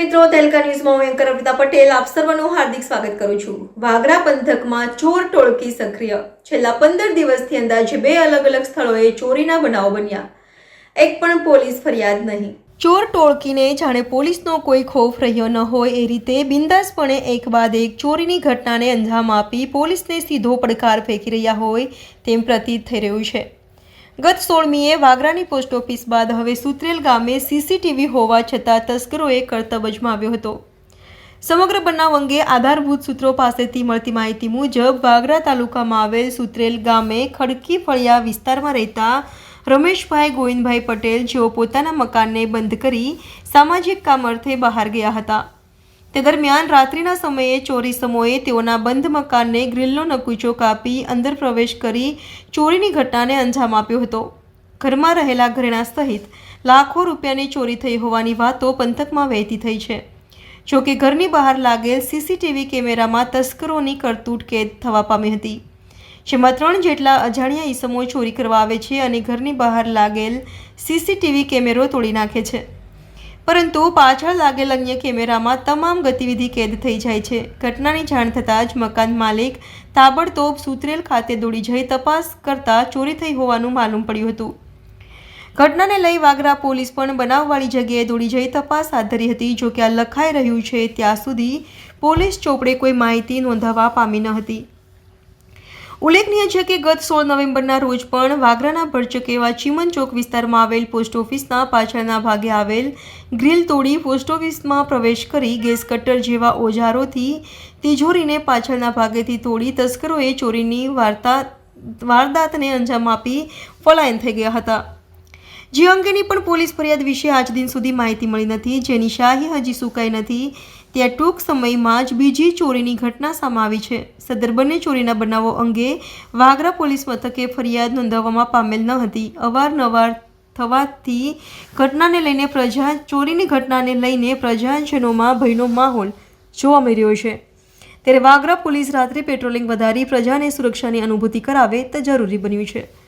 મિત્રો, તેલકા ન્યૂઝમાં હું એન્કર અમિતા પટેલ. આપ સર્વનું હાર્દિક સ્વાગત કરું છું. વાગરા પંથકમાં ચોર ટોળકી સક્રિય. છેલ્લા પંદર દિવસથી અંદાજે બે અલગ અલગ સ્થળોએ ચોરીના બનાવો બન્યા. એક પણ પોલીસ ફરિયાદ નહીં. ચોર ટોળકીને જાણે પોલીસનો કોઈ ખોફ રહ્યો ન હોય એ રીતે બિંદાસપણે એક બાદ એક ચોરીની ઘટનાને અંજામ આપી પોલીસને સીધો પડકાર ફેંકી રહ્યા હોય તેમ પ્રતીત થઈ રહ્યું છે. ગત સોળમીએ વાગરાની પોસ્ટ ઓફિસ બાદ હવે સુત્રેલ ગામે સીસીટીવી હોવા છતાં તસ્કરોએ કરતબ અજમાવ્યો હતો. સમગ્ર બનાવ અંગે આધારભૂત સૂત્રો પાસેથી મળતી માહિતી મુજબ વાગરા તાલુકામાં આવેલ સુત્રેલ ગામે ખડકી ફળિયા વિસ્તારમાં રહેતા રમેશભાઈ ગોવિંદભાઈ પટેલ જેઓ પોતાના મકાનને બંધ કરી સામાજિક કામ અર્થે બહાર ગયા હતા. તે દરમિયાન રાત્રિના સમયે ચોરી સમયે તેઓના બંધ મકાનને ગ્રીલનો નકુચો કાપી અંદર પ્રવેશ કરી ચોરીની ઘટનાને અંજામ આપ્યો હતો. ઘરમાં રહેલા ઘરેણા સહિત લાખો રૂપિયાની ચોરી થઈ હોવાની વાતો પંથકમાં વહેતી થઈ છે. જો કે ઘરની બહાર લાગેલ સીસીટીવી કેમેરામાં તસ્કરોની કરતૂટ કેદ થવા પામી હતી. જેમાં ત્રણ જેટલા અજાણ્યા ઈસમો ચોરી કરવા આવે છે અને ઘરની બહાર લાગેલ સીસીટીવી કેમેરો તોડી નાખે છે. પરંતુ પાછળ લાગેલ અન્ય કેમેરામાં તમામ ગતિવિધિ કેદ થઈ જાય છે. ઘટનાની જાણ થતાં જ મકાન માલિક તાબડતોબ સુત્રેલ ખાતે દોડી જઈ તપાસ કરતા ચોરી થઈ હોવાનું માલુમ પડ્યું હતું. ઘટનાને લઈ વાગરા પોલીસ પણ બનાવવાળી જગ્યાએ દોડી જઈ તપાસ હાથ ધરી હતી. જો કે આ લખાઈ રહ્યું છે, ત્યાં સુધી પોલીસ ચોપડે કોઈ માહિતી નોંધાવા પામી ન હતી. ઉલ્લેખનીય છે કે ગત સોળ નવેમ્બરના રોજ પણ વાગરાના ભરચક એવા ચીમન ચોક વિસ્તારમાં આવેલ પોસ્ટ ઓફિસના પાછળના ભાગે આવેલ ગ્રીલ તોડી પોસ્ટ ઓફિસમાં પ્રવેશ કરી ગેસ કટર જેવા ઓજારોથી તિજોરીને પાછળના ભાગેથી તોડી તસ્કરોએ ચોરીની વાર્તા વારદાતને અંજામ આપી પલાયન થઈ ગયા હતા. જે અંગેની પણ પોલીસ ફરિયાદ વિશે આજ દિન સુધી માહિતી મળી નથી. જેની શાહી હજી સુકાઈ નથી. ત્યાં ટૂંક સમયમાં જ બીજી ચોરીની ઘટના સામે આવી છે. સદર બંને ચોરીના બનાવો અંગે વાગરા પોલીસ મથકે ફરિયાદ નોંધાવવામાં પામેલ ન હતી. અવારનવાર થવાથી ઘટનાને લઈને પ્રજા, ચોરીની ઘટનાને લઈને પ્રજાજનોમાં ભયનો માહોલ જોવા મળી રહ્યો છે. ત્યારે વાગરા પોલીસ રાત્રે પેટ્રોલિંગ વધારી પ્રજાને સુરક્ષાની અનુભૂતિ કરાવે તે જરૂરી બન્યું છે.